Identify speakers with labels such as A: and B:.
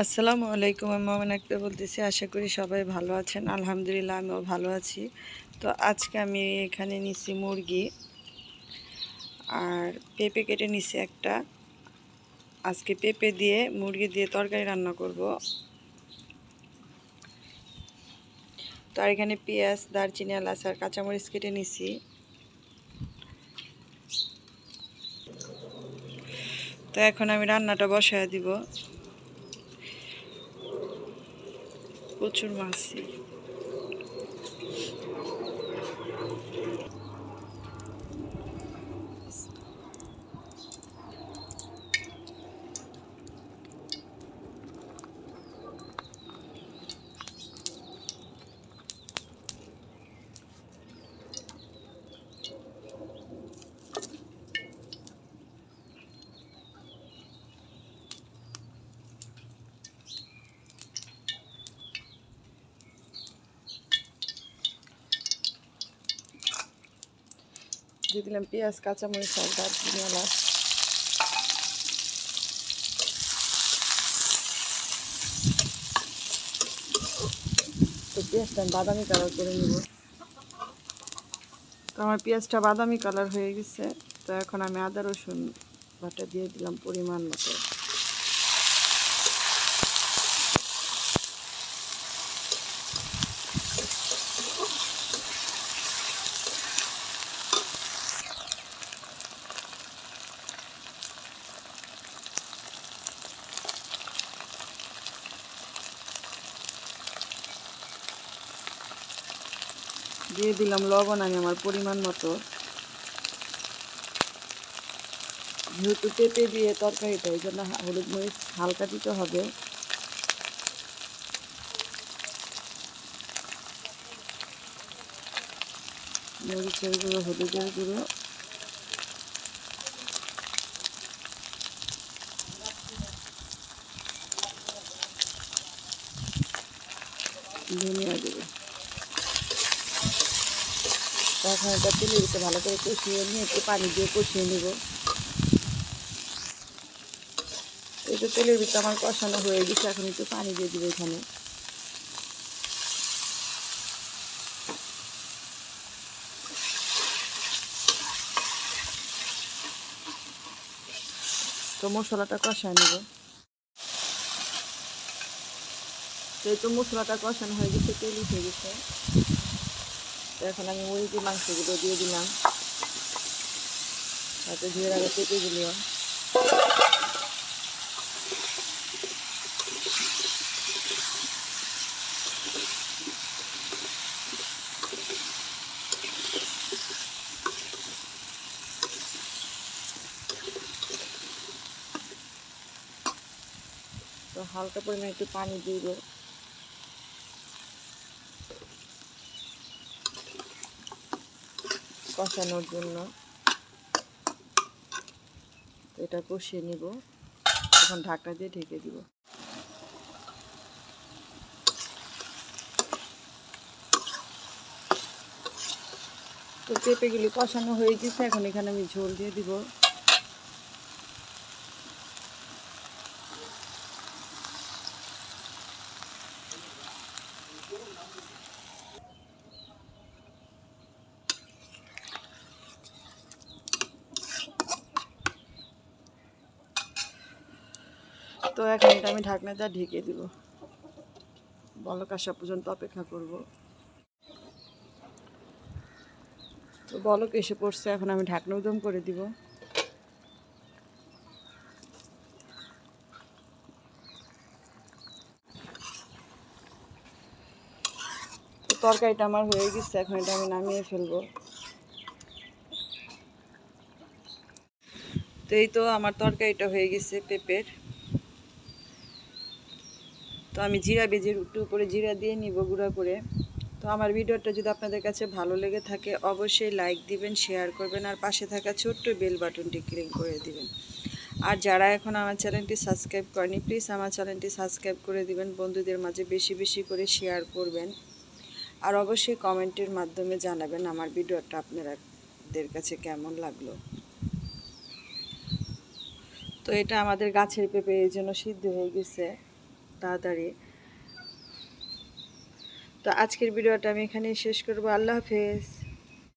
A: আসসালামু আলাইকুম, আমি মোমেন আক্তার বলতেছি, আশা করি সবাই ভালো আছেন। আলহামদুলিল্লাহ, আমিও ভালো আছি। তো আজকে আমি এখানে নিছি মুরগি, আর পেঁপে কেটে নিছি একটা। আজকে পেঁপে দিয়ে, মুরগি দিয়ে তরকারি রান্না করব। তো আর এখানে পেঁয়াজ, দারচিনি, এলাচ আর কাঁচামরিচ কেটে নিছি। তো এখন আমি রান্নাটা বসায় দিব। প্রচুর মাছি দিয়ে দিলাম পেঁয়াজ, কাঁচামরিচ, আর দারচিনি, এলাচ। তো পেঁয়াজটা বাদামি কালার করে নেব। তো আমার পেঁয়াজটা বাদামি কালার হয়ে গেছে। তো এখন আমি আদা রসুন বাটা দিয়ে দিলাম পরিমাণ মতো। দিয়ে দিলাম লবণ আমি আমার পরিমাণ মতো। যেহেতু পেঁপে দিয়ে তরকারিটা ওই জন্য হলুদ মরিচ হালকা দিতে হবে। মরিচের গুঁড়ো, হলুদের গুঁড়ো। ধনিয়া দেবে তখন এটা তুলে দিতে ভালো করে কষিয়ে নিয়ে একটু পানি দিয়ে কষিয়ে নেব। তো তেলের ভিতরে আমার কষানো হয়ে গেছে, এখন একটু পানি দিয়ে দিব এখানে। তো মশলাটা কষায় নেব। তো মশলাটা কষানো হয়ে গেছে, তেল উঠে গেছে। এখন আমি মুরগির মাংসগুলো দিয়ে দিলাম। তাতে ধুয়ে রাখা পেঁপে দিলাম তো হালকা পরিমাণে একটু পানি দিব। কষানোর জন্য। এটা কষিয়ে নিব। এখন ঢাকা দিয়ে ঢেকে দিব। তো পেঁপেগুলি কষানো হয়ে গেছে। এখন এখানে আমি ঝোল দিয়ে দিব। তো এখন এটা আমি ঢাকনা দিয়ে ঢেকে দিব। বলক আসা পর্যন্ত অপেক্ষা করব। তো বলক এসে পড়ছে, এখন আমি ঢাকনা উদম করে দিব। তরকারিটা আমার হয়ে গেছে, এখন এটা আমি নামিয়ে ফেলব। তো এই তো আমার তরকারিটা হয়ে গেছে পেঁপের। আমি জিরা বেজে একটু উপরে জিরা দিয়ে নিব গুঁড়া করে। তো আমার ভিডিওটা যদি আপনাদের কাছে ভালো লেগে থাকে, অবশ্যই লাইক দিবেন, শেয়ার করবেন, আর পাশে থাকা ছোট্ট বেল বাটনটি ক্লিক করে দিবেন। আর যারা এখন আমার চ্যানেলটি সাবস্ক্রাইব করেনি, প্লিজ আমার চ্যানেলটি সাবস্ক্রাইব করে দিবেন, বন্ধুদের মাঝে বেশি বেশি করে শেয়ার করবেন। আর অবশ্যই কমেন্টের মাধ্যমে জানাবেন আমার ভিডিওটা আপনাদের কাছে কেমন লাগল। তো এটা আমাদের গাছের পেঁপে, এই জন্য সিদ্ধ হয়ে গেছে। তাড়াতাড়ি। তো আজকের ভিডিওটা আমি এখানেই শেষ করব। আল্লাহ হাফেজ।